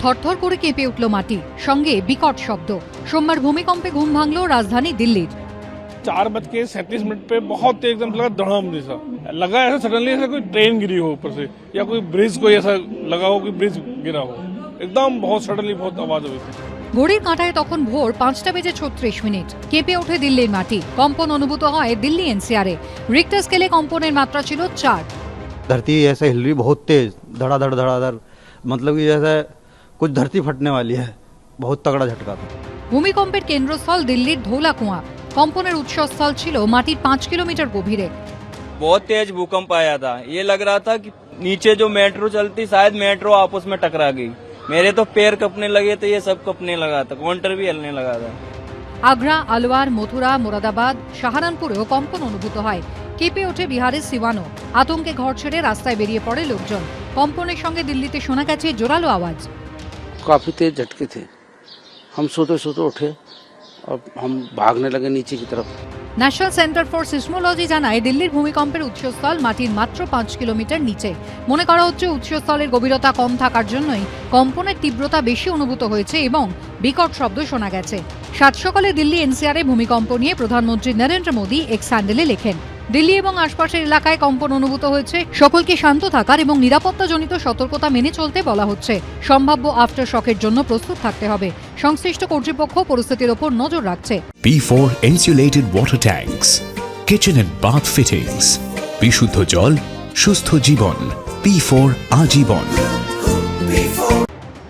থরথর করে কেঁপে উঠল মাটি সঙ্গে বিকট শব্দ সোমবার ভূমিকম্পে ঘুম ভাঙল রাজধানী দিল্লির चार बज के सैंतीस मिनट पे बहुत तेज एकदम लगा धड़ाम जैसा लगा ऐसा सडनली ऐसा कोई ट्रेन गिरी हो ऊपर से या कोई ब्रिज कोई ऐसा लगा हो कि ब्रिज गिरा हो एकदम बहुत सडनली बहुत आवाज हुई थी ঘড়ির কাঁটায় তখন ভোর পাঁচটা বেজে ছত্রিশ মিনিট কেঁপে ওঠে দিল্লির মাটি কম্পন অনুভূত হয় দিল্লি এনসিআরে রিক্টার স্কেলে কম্পনের মাত্রা ছিল চার धरती ऐसे हिल रही बहुत तेज धड़ाधड़ धड़ाधड़ मतलब कि जैसे कुछ धरती फटने वाली है बहुत तगड़ा झटका था ভূমিকম্পের কেন্দ্রস্থল দিল্লির ধৌলাকুয়া কম্পনের উৎসস্থল ছিল মাটির পাঁচ কিলোমিটার গভীরে बहुत तेज भूकंप आया था ये लग रहा था कि नीचे जो मेट्रो चलती शायद मेट्रो आपस में टकरा गई मेरे तो पैर कपने लगे थे ये सब कपने लगा था काउंटर भी हिलने लगा था আগ্রা আলওয়ার মথুরা মোরাদাবাদ সাহারানপুরেও কম্পন অনুভূত হয় কেঁপে ওঠে বিহারের সিওয়ানো আতঙ্কে ঘর ছেড়ে রাস্তায় বেরিয়ে পড়ে লোকজন কম্পনের সঙ্গে দিল্লিতে শোনা গেছে জোরালো আওয়াজ काफ़ी तेज झटके थे हम सोते सोते उठे और हम भागने लगे नीचे की तरफ ন্যাশনাল সেন্টার ফর সিসমোলজি জানায় দিল্লির ভূমিকম্পের উৎসস্থল মাটির মাত্র পাঁচ কিলোমিটার নিচে মনে করা হচ্ছে উৎসস্থলের গভীরতা কম থাকার জন্যই কম্পনের তীব্রতা বেশি অনুভূত হয়েছে এবং বিকট শব্দ শোনা গেছে সাত সকালে দিল্লি এনসিআরে ভূমিকম্প নিয়ে প্রধানমন্ত্রী নরেন্দ্র মোদী এক্স হ্যান্ডেলে লেখেন দিল্লি এবং আশপাশের এলাকায় কম্পন অনুভূত হয়েছে। সকলকে শান্ত থাকার এবং নিরাপত্তাজনিত সতর্কতা মেনে চলতে বলা হচ্ছে। সম্ভাব্য আফটার শকের জন্য প্রস্তুত থাকতে হবে। সংশ্লিষ্ট কর্তৃপক্ষ পরিস্থিতির ওপর নজর রাখছে। P4 insulated water tanks, kitchen and bath fittings, বিশুদ্ধ জল সুস্থ জীবন পি ফোর আজীবন।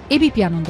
এবিপি আনন্দ।